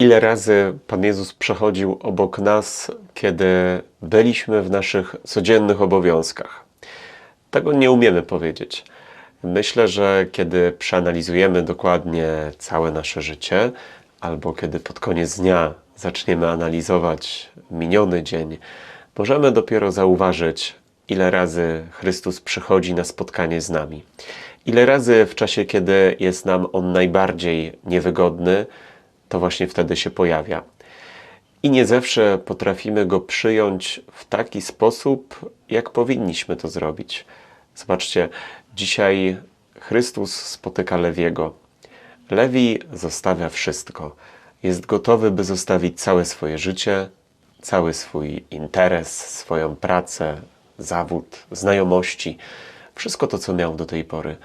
Ile razy Pan Jezus przechodził obok nas, kiedy byliśmy w naszych codziennych obowiązkach? Tego nie umiemy powiedzieć. Myślę, że kiedy przeanalizujemy dokładnie całe nasze życie, albo kiedy pod koniec dnia zaczniemy analizować miniony dzień, możemy dopiero zauważyć, ile razy Chrystus przychodzi na spotkanie z nami. Ile razy w czasie, kiedy jest nam On najbardziej niewygodny, to właśnie wtedy się pojawia. I nie zawsze potrafimy go przyjąć w taki sposób, jak powinniśmy to zrobić. Zobaczcie, dzisiaj Chrystus spotyka Lewiego. Lewi zostawia wszystko. Jest gotowy, by zostawić całe swoje życie, cały swój interes, swoją pracę, zawód, znajomości, wszystko to, co miał do tej pory.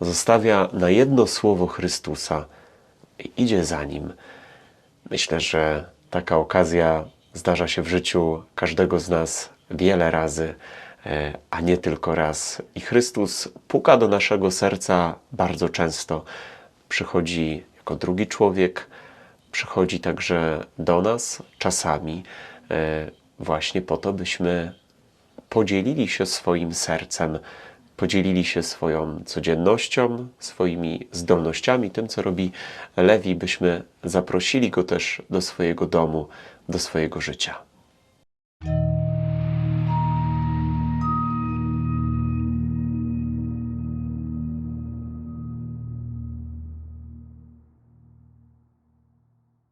Zostawia na jedno słowo Chrystusa idzie za nim. Myślę, że taka okazja zdarza się w życiu każdego z nas wiele razy, e, a nie tylko raz. I Chrystus puka do naszego serca bardzo często. Przychodzi jako drugi człowiek, przychodzi także do nas czasami, e, właśnie po to, byśmy podzielili się swoim sercem, podzielili się swoją codziennością, swoimi zdolnościami, tym, co robi Lewi, byśmy zaprosili go też do swojego domu, do swojego życia.